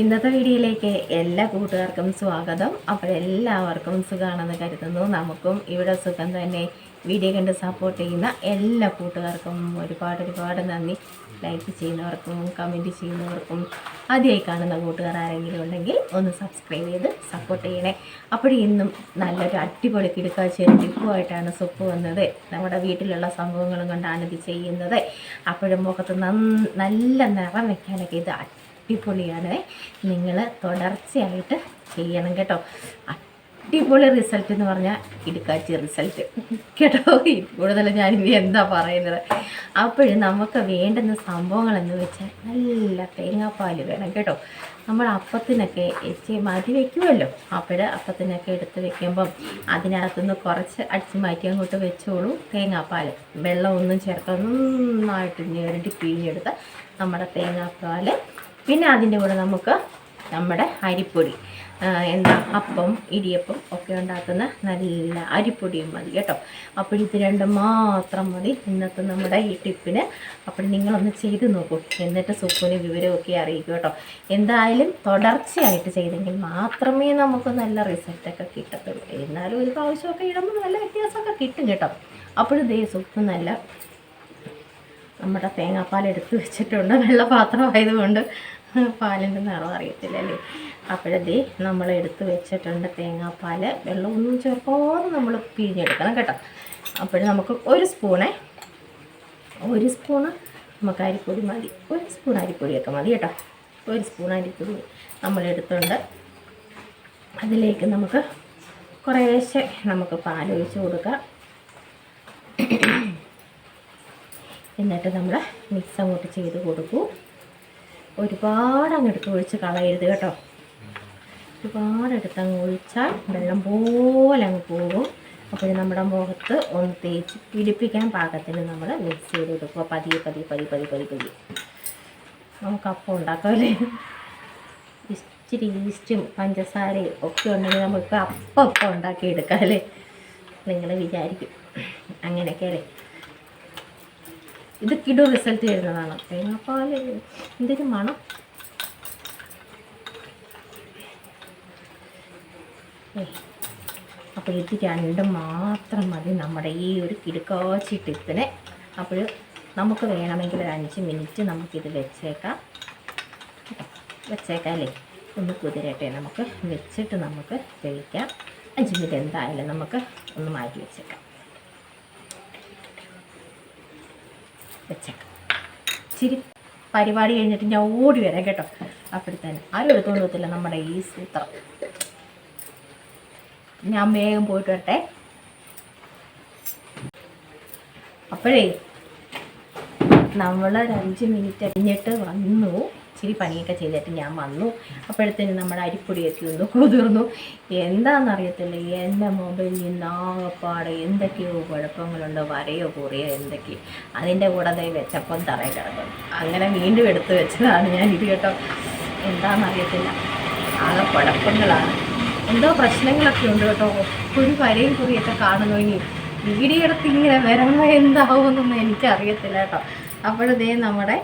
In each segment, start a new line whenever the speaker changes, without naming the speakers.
ഇന്നത്തെ വീഡിയോയിലേക്ക് എല്ലാ കൂട്ടുകാർക്കും സ്വാഗതം. അപ്പോൾ എല്ലാവർക്കും സുഖമാണെന്ന് കരുതുന്നു. നമുക്കും ഇവിടെ സുഖം തന്നെ. വീഡിയോ കണ്ട് സപ്പോർട്ട് ചെയ്യുന്ന എല്ലാ കൂട്ടുകാർക്കും ഒരുപാട് ഒരുപാട് നന്ദി. ലൈക്ക് ചെയ്യുന്നവർക്കും കമന്റ് ചെയ്യുന്നവർക്കും ആദ്യമായി കാണുന്ന കൂട്ടുകാർ ആരെങ്കിലും ഉണ്ടെങ്കിൽ ഒന്ന് സബ്സ്ക്രൈബ് ചെയ്ത് സപ്പോർട്ട് ചെയ്യണേ. അപ്പോൾ ഇന്നും നല്ലൊരു അടിപൊളി കിടക്കാച്ചേരി ടിപ്പുമായിട്ടാണ് സുപ്പ് വന്നത്. നമ്മുടെ വീട്ടിലുള്ള സംഭവങ്ങളും കൊണ്ടാണ് ഇത് ചെയ്യുന്നത്. അപ്പോഴും മുഖത്ത് നല്ല നിറം വെക്കാനൊക്കെ ഇത് അടിപൊളിയാണ്. നിങ്ങൾ തുടർച്ചയായിട്ട് ചെയ്യണം കേട്ടോ. അടിപൊളി റിസൾട്ട് എന്ന് പറഞ്ഞാൽ ഇടുക്കാച്ചി റിസൾട്ട് കേട്ടോ? കൂടുതൽ ഞാൻ ഇനി എന്താ പറയുന്നത്? അപ്പോഴും നമുക്ക് വേണ്ടുന്ന സംഭവങ്ങൾ എന്ന് വെച്ചാൽ നല്ല തേങ്ങാപ്പാൽ വേണം കേട്ടോ. നമ്മൾ അപ്പത്തിനൊക്കെ മാറ്റി വെക്കുമല്ലോ. അപ്പോൾ അപ്പത്തിനൊക്കെ എടുത്ത് വെക്കുമ്പം അതിനകത്തുനിന്ന് കുറച്ച് അടിച്ച് മാറ്റി അങ്ങോട്ട് വെച്ചോളൂ. തേങ്ങാപ്പാൽ വെള്ളമൊന്നും ചേർത്ത് നന്നായിട്ട് ഞെരടി പിഴിഞ്ഞെടുത്ത് നമ്മുടെ തേങ്ങാപ്പാൽ പിന്നെ അതിന്റെ കൂടെ നമുക്ക് നമ്മുടെ അരിപ്പൊടി എന്താ അപ്പം ഇടിയപ്പം ഒക്കെ ഉണ്ടാക്കുന്ന നല്ല അരിപ്പൊടിയും മതി കേട്ടോ. അപ്പോൾ ഇത് രണ്ടും മാത്രം മതി ഇന്നത്തെ നമ്മുടെ ഈ ടിപ്പിന്. അപ്പോൾ നിങ്ങളൊന്ന് ചെയ്ത് നോക്കൂ. എന്നിട്ട് സൂപ്പിന് വിവരമൊക്കെ അറിയിക്കും കേട്ടോ. എന്തായാലും തുടർച്ചയായിട്ട് ചെയ്തെങ്കിൽ മാത്രമേ നമുക്ക് നല്ല റിസൾട്ടൊക്കെ കിട്ടത്തുള്ളൂ. എന്നാലും ഒരു പ്രാവശ്യമൊക്കെ ഇടുമ്പോൾ നല്ല വ്യത്യാസമൊക്കെ കിട്ടും കേട്ടോ. അപ്പോഴും ദേ സൂപ്പ് നല്ല നമ്മുടെ തേങ്ങാപ്പാൽ എടുത്ത് വെച്ചിട്ടുണ്ട്. വെള്ള പാത്രമായതുകൊണ്ട് പാലിന്റെ നിറം അറിയത്തില്ലല്ലേ? അപ്പോഴതേ നമ്മൾ എടുത്ത് വെച്ചിട്ടുണ്ട് തേങ്ങാപ്പാൽ. വെള്ളമൊന്നും ചേർക്കാതെ നമ്മൾ പിഴിഞ്ഞെടുക്കണം കേട്ടോ. അപ്പോൾ നമുക്ക് ഒരു സ്പൂണേ ഒരു സ്പൂണ് നമുക്ക് അരിപ്പൊടി മതി. ഒരു സ്പൂൺ അരിപ്പൊടിയൊക്കെ മതി കേട്ടോ. ഒരു സ്പൂൺ അരിപ്പൊടി നമ്മൾ എടുത്തുണ്ട് അതിലേക്ക് നമുക്ക് കുറേശ്ശെ നമുക്ക് പാലൊഴിച്ച് കൊടുക്കാം. എന്നിട്ട് നമ്മൾ മിക്സ് അങ്ങോട്ട് ചെയ്ത് കൊടുക്കൂ. ഒരുപാട് അങ്ങ് എടുത്ത് ഒഴിച്ച് കളയരുത് കേട്ടോ. ഒരുപാട് എടുത്ത് അങ്ങ് ഒഴിച്ചാൽ വെള്ളം പോലെ അങ്ങ് പോകും. അപ്പോൾ നമ്മുടെ മുഖത്ത് ഒന്ന് തേച്ച് പിടിപ്പിക്കാൻ പാകത്തിന് നമ്മൾ മിക്സ് ചെയ്ത് കൊടുക്കുക. പതിയെ പതിയെ പതിയെ പതിയെ പതിയെ പതിയെ. നമുക്ക് അപ്പം ഉണ്ടാക്കാമല്ലേ ഇച്ചിരി ഈസ്റ്റും പഞ്ചസാരയും ഒക്കെ ഉണ്ടെങ്കിൽ നമുക്ക് അപ്പം അപ്പം ഉണ്ടാക്കി എടുക്കാം അല്ലേ? നിങ്ങൾ വിചാരിക്കും. അങ്ങനെയൊക്കെ അല്ലേ? ഇത് കിടു റിസൾട്ട് ചെയ്യുന്നതാണ് തേങ്ങാപ്പാൽ എന്തൊരു മണം. അപ്പോൾ ഇത് രണ്ടും മാത്രം മതി നമ്മുടെ ഈ ഒരു കിടുക്കാച്ചി ടിപ്പിനെ അപ്പോൾ നമുക്ക് വേണമെങ്കിൽ ഒരു അഞ്ച് മിനിറ്റ് നമുക്കിത് വെച്ചേക്കാം. വെച്ചേക്കാം അല്ലേ ഒന്ന് കുതിരട്ടെ നമുക്ക്. വെച്ചിട്ട് നമുക്ക് കഴിക്കാം അഞ്ച് മിനിറ്റ് എന്തായാലും നമുക്ക് ഒന്ന് മാറ്റി വെച്ചേക്കാം. വെച്ചേക്കാം. ഇച്ചിരി പരിപാടി കഴിഞ്ഞിട്ട് ഞാൻ ഓടി വരാം കേട്ടോ. അപ്പോഴത്തേന് ആരും എടുത്തുകൊണ്ട് പോകത്തില്ല നമ്മുടെ ഈ സൂത്രം. ഞാൻ വേഗം പോയിട്ട് വരട്ടെ. അപ്പോഴേ നമ്മൾ ഒരു അഞ്ച് മിനിറ്റ് കഴിഞ്ഞിട്ട് വന്നു. ഇച്ചിരി പണിയൊക്കെ ചെയ്തിട്ട് ഞാൻ വന്നു. അപ്പോഴത്തേന് നമ്മുടെ അരിപ്പൊടിയൊക്കെ ഒന്ന് കുതിർന്നു. എന്താണെന്നറിയത്തില്ല എന്റെ മൊബൈലിൽ നിന്ന് ആകെപ്പാടെ എന്തൊക്കെയോ കുഴപ്പങ്ങളുണ്ടോ വരയോ കുറിയോ എന്തൊക്കെയോ. അതിന്റെ കൂടെ ദൈവം വെച്ചപ്പം തറയിൽ കിടക്കും അങ്ങനെ വീണ്ടും എടുത്തു വെച്ചതാണ് ഞാൻ ഇത് കേട്ടോ. എന്താണെന്നറിയത്തില്ല ആകെ കുഴപ്പങ്ങളാണ്. എന്തോ പ്രശ്നങ്ങളൊക്കെ ഉണ്ട് കേട്ടോ. ഒരു വരയും കുറിയൊക്കെ കാണുന്നു. വീടിയെടുത്ത് ഇങ്ങനെ വരണോ എന്താവുമെന്നൊന്നും എനിക്കറിയത്തില്ല കേട്ടോ. അപ്പോഴതേ നമ്മുടെ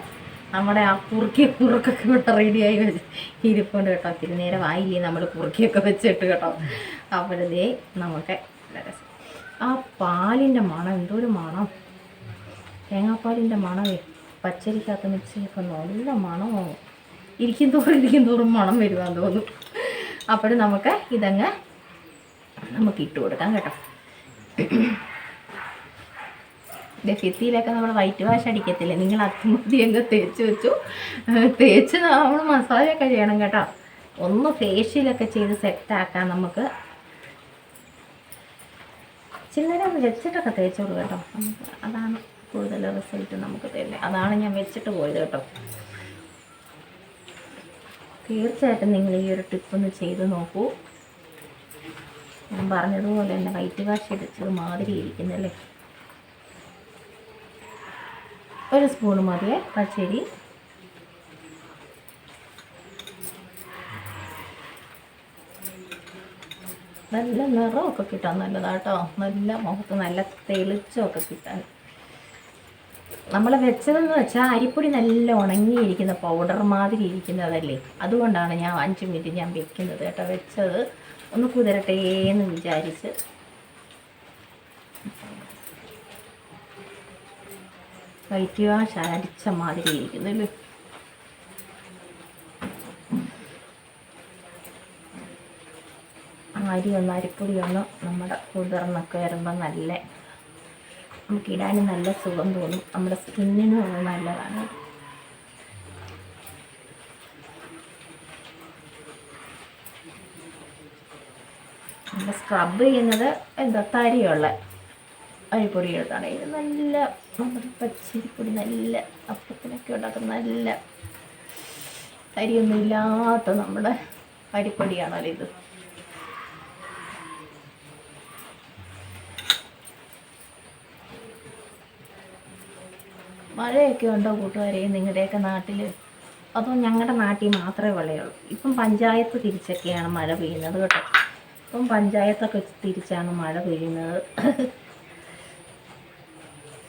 നമ്മുടെ ആ കുറുക്കിയ കുറുക്കൊക്കെ ഇവിടെ റെഡിയായി വെച്ച് ഇരിപ്പുണ്ട് കേട്ടോ. ഇത്തിരി നേരം ആയില്ലേ നമ്മൾ കുറുക്കിയൊക്കെ വെച്ചിട്ട് കേട്ടോ. അപ്പോഴതേ നമുക്ക്. ആ പാലിന്റെ മണം എന്തോ ഒരു മണം? തേങ്ങാപ്പാലിന്റെ മണമേ. പച്ചരിക്കകത്ത് മിക്സിയൊക്കെ നല്ല മണമാവും ഇരിക്കും തോറും ഇരിക്കും തോറും മണം വരുവാന്ന് തോന്നും. അപ്പോഴും നമുക്ക് ഇതങ്ങ് നമുക്ക് ഇട്ട് കൊടുക്കാം കേട്ടോ. ഭിത്തിയിലൊക്കെ നമ്മൾ വൈറ്റ് വാഷ് അടിക്കത്തില്ലേ? നിങ്ങൾ അത്തുമതി അങ്ങ് തേച്ച് വെച്ചു. തേച്ച് നമ്മൾ മസാജൊക്കെ ചെയ്യണം കേട്ടോ. ഒന്ന് ഫേഷ്യലൊക്കെ ചെയ്ത് സെറ്റാക്കാം നമുക്ക്. ഒന്ന് വെച്ചിട്ടൊക്കെ തേച്ചോളൂ കേട്ടോ. നമുക്ക് അതാണ് കൂടുതൽ റിസൾട്ട് നമുക്ക് തരുന്നത്. അതാണ് ഞാൻ വെച്ചിട്ട് പോയത് കേട്ടോ. തീർച്ചയായിട്ടും നിങ്ങൾ ഈ ഒരു ടിപ്പ് ഒന്ന് ചെയ്ത് നോക്കൂ. ഞാൻ പറഞ്ഞതുപോലെ തന്നെ വൈറ്റ് വാഷ് അടിച്ചത് മാതിരി ഇരിക്കുന്നല്ലേ? ഒരു സ്പൂൺ മതിയെ പച്ചരി. നല്ല നിറമൊക്കെ കിട്ടാൻ നല്ലതാട്ടോ. നല്ല മുഖത്ത് നല്ല തെളിച്ചമൊക്കെ കിട്ടാൻ. നമ്മൾ വെച്ചതെന്ന് വെച്ചാൽ അരിപ്പൊടി നല്ല ഉണങ്ങിയിരിക്കുന്ന പൗഡർ മാതിരി ഇരിക്കുന്നതല്ലേ? അതുകൊണ്ടാണ് ഞാൻ അഞ്ച് മിനിറ്റ് ഞാൻ വെക്കുന്നത് കേട്ടോ. വെച്ചത് ഒന്ന് കുതിരട്ടേ എന്ന് വിചാരിച്ച് വൈറ്റ് വാഷ് അടിച്ച മാതിരി ഇരിക്കുന്നു അല്ലേ? അരി ഒന്ന് അരിപ്പൊടി ഒന്ന് നമ്മുടെ കുതിർന്നൊക്കെ വരുമ്പോൾ നല്ല നമുക്ക് ഇടാനും നല്ല സുഖം തോന്നും. നമ്മുടെ സ്കിന്നിനും അത് നല്ലതാണ്. സ്ക്രബ് ചെയ്യുന്നത് എന്താ തരിയുള്ള അരിപ്പൊടി എടുത്താണ്. ഇത് നല്ല പച്ചരിപ്പൊടി നല്ല അപ്പത്തിനൊക്കെ ഉണ്ടാക്കുന്ന നല്ല അരിയൊന്നും ഇല്ലാത്ത നമ്മുടെ അരിപ്പൊടിയാണല്ലോ ഇത്. മഴയൊക്കെ ഉണ്ടോ കൂട്ടുകാരെ നിങ്ങളുടെയൊക്കെ നാട്ടിൽ അതോ ഞങ്ങളുടെ നാട്ടിൽ മാത്രമേ വെള്ളയുള്ളൂ ഇപ്പം പഞ്ചായത്ത് തിരിച്ചൊക്കെയാണ് മഴ പെയ്യുന്നത് കേട്ടോ. ഇപ്പം പഞ്ചായത്തൊക്കെ തിരിച്ചാണ് മഴ പെയ്യുന്നത്.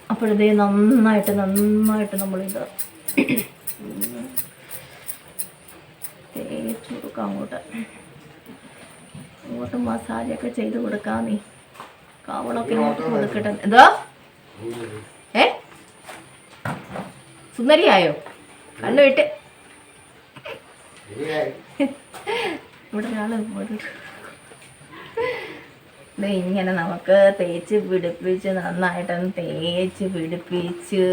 അപ്പോഴതേ നന്നായിട്ട് നന്നായിട്ട് നമ്മളിത് തേച്ച് കൊടുക്കാം അങ്ങോട്ട്. അങ്ങോട്ട് മസാജൊക്കെ ചെയ്ത് കൊടുക്കാം നീ. കാവളൊക്കെ ഇങ്ങോട്ട് കൊടുക്കട്ടെ എന്തോ? ഏ? സുന്ദരിയായോ? കണ്ണു വിട്ട് ഇവിടെ ഒരാൾ ഇവിടെ ഇങ്ങനെ നമുക്ക് തേച്ച് പിടിപ്പിച്ച് നന്നായിട്ടൊന്ന് തേച്ച് പിടിപ്പിച്ച്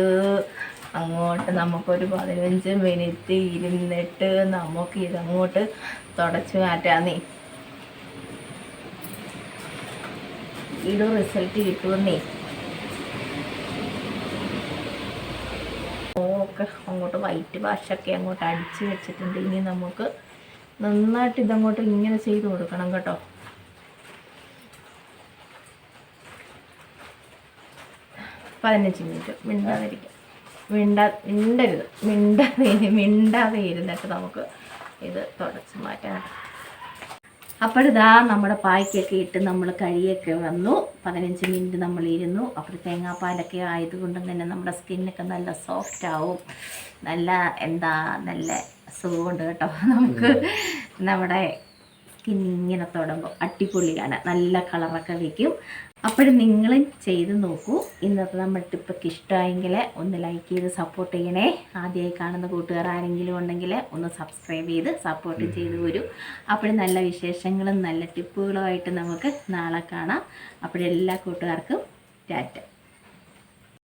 അങ്ങോട്ട് നമുക്കൊരു പതിനഞ്ച് മിനിറ്റ് ഇരുന്നിട്ട് നമുക്ക് ഇതങ്ങോട്ട് തുടച്ചു മാറ്റാന്നേ ഇത് റിസൾട്ട് കിട്ടുമെന്നേ ഒക്കെ അങ്ങോട്ട് വൈറ്റ് വാഷൊക്കെ അങ്ങോട്ട് അടിച്ച് വെച്ചിട്ടുണ്ട്. ഇനി നമുക്ക് നന്നായിട്ട് ഇതങ്ങോട്ട് ഇങ്ങനെ ചെയ്ത് കൊടുക്കണം കേട്ടോ. പതിനഞ്ച് മിനിറ്റ്. മിണ്ടാതിരിക്കാം. മിണ്ടാ മിണ്ടരുത്. മിണ്ടാതെ മിണ്ടാതെ ഇരുന്നിട്ട് നമുക്ക് ഇത് തുടച്ച് മാറ്റാം. അപ്പോഴിതാ നമ്മുടെ പായ്ക്കൊക്കെ ഇട്ട് നമ്മൾ കഴിയൊക്കെ വന്നു. പതിനഞ്ച് മിനിറ്റ് നമ്മൾ ഇരുന്നു. അപ്പോൾ തേങ്ങാപ്പാലൊക്കെ ആയതുകൊണ്ട് തന്നെ നമ്മുടെ സ്കിന്നൊക്കെ നല്ല സോഫ്റ്റ് ആവും. നല്ല എന്താ നല്ല സുഖമുണ്ട് കേട്ടോ. നമുക്ക് നമ്മുടെ സ്കിൻ ഇങ്ങനെ തുടങ്ങും. അടിപൊളിയാണ്. നല്ല കളറൊക്കെ വയ്ക്കും. അപ്പോഴും നിങ്ങളും ചെയ്ത് നോക്കൂ. ഇന്നത്തെ നമ്മുടെ ടിപ്പൊക്കെ ഇഷ്ടമായെങ്കിൽ ഒന്ന് ലൈക്ക് ചെയ്ത് സപ്പോർട്ട് ചെയ്യണേ. ആദ്യമായി കാണുന്ന കൂട്ടുകാർ ആരെങ്കിലും ഉണ്ടെങ്കിൽ ഒന്ന് സബ്സ്ക്രൈബ് ചെയ്ത് സപ്പോർട്ട് ചെയ്ത് വരൂ. അപ്പോഴും നല്ല വിശേഷങ്ങളും നല്ല ടിപ്പുകളുമായിട്ട് നമുക്ക് നാളെ കാണാം. അപ്പോഴെല്ലാ കൂട്ടുകാർക്കും ടാറ്റ.